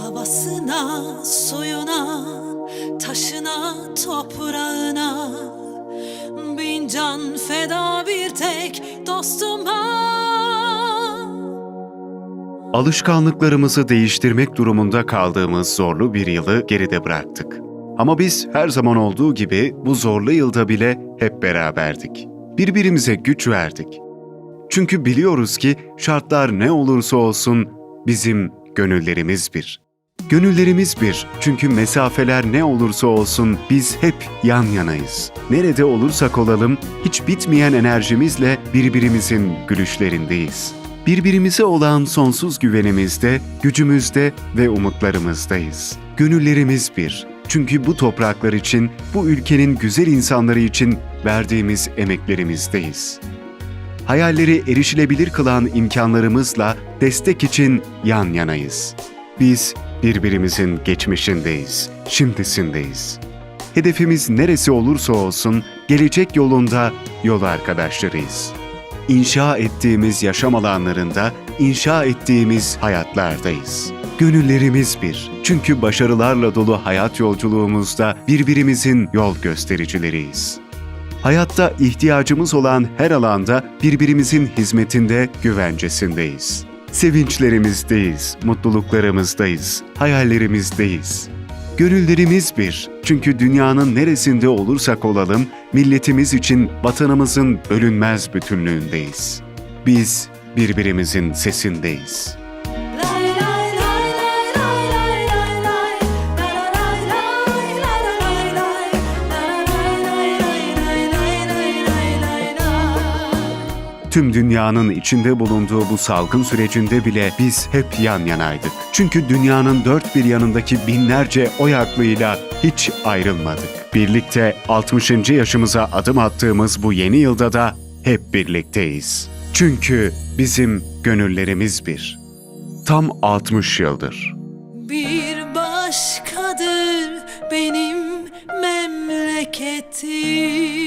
Havasına, suyuna, taşına, toprağına Bin can feda bir tek dostuma Alışkanlıklarımızı değiştirmek durumunda kaldığımız zorlu bir yılı geride bıraktık. Ama biz her zaman olduğu gibi bu zorlu yılda bile hep beraberdik. Birbirimize güç verdik. Çünkü biliyoruz ki şartlar ne olursa olsun bizim gönüllerimiz bir. Gönüllerimiz bir çünkü mesafeler ne olursa olsun biz hep yan yanayız. Nerede olursak olalım hiç bitmeyen enerjimizle birbirimizin gülüşlerindeyiz. Birbirimize olan sonsuz güvenimizde, gücümüzde ve umutlarımızdayız. Gönüllerimiz bir. Çünkü bu topraklar için, bu ülkenin güzel insanları için verdiğimiz emeklerimizdeyiz. Hayalleri erişilebilir kılan imkanlarımızla destek için yan yanayız. Biz birbirimizin geçmişindeyiz, şimdisindeyiz. Hedefimiz neresi olursa olsun gelecek yolunda yol arkadaşlarıyız. İnşa ettiğimiz yaşam alanlarında, inşa ettiğimiz hayatlardayız. Gönüllerimiz bir. Çünkü başarılarla dolu hayat yolculuğumuzda birbirimizin yol göstericileriyiz. Hayatta ihtiyacımız olan her alanda birbirimizin hizmetinde, güvencesindeyiz. Sevinçlerimizdeyiz, mutluluklarımızdayız, hayallerimizdeyiz. Gönüllerimiz bir. Çünkü dünyanın neresinde olursak olalım, milletimiz için vatanımızın bölünmez bütünlüğündeyiz. Biz birbirimizin sesindeyiz. Tüm dünyanın içinde bulunduğu bu salgın sürecinde bile biz hep yan yanaydık. Çünkü dünyanın dört bir yanındaki binlerce oy aklıyla hiç ayrılmadık. Birlikte 60. yaşımıza adım attığımız bu yeni yılda da hep birlikteyiz. Çünkü bizim gönüllerimiz bir. Tam 60 yıldır. Bir başkadır benim memleketim.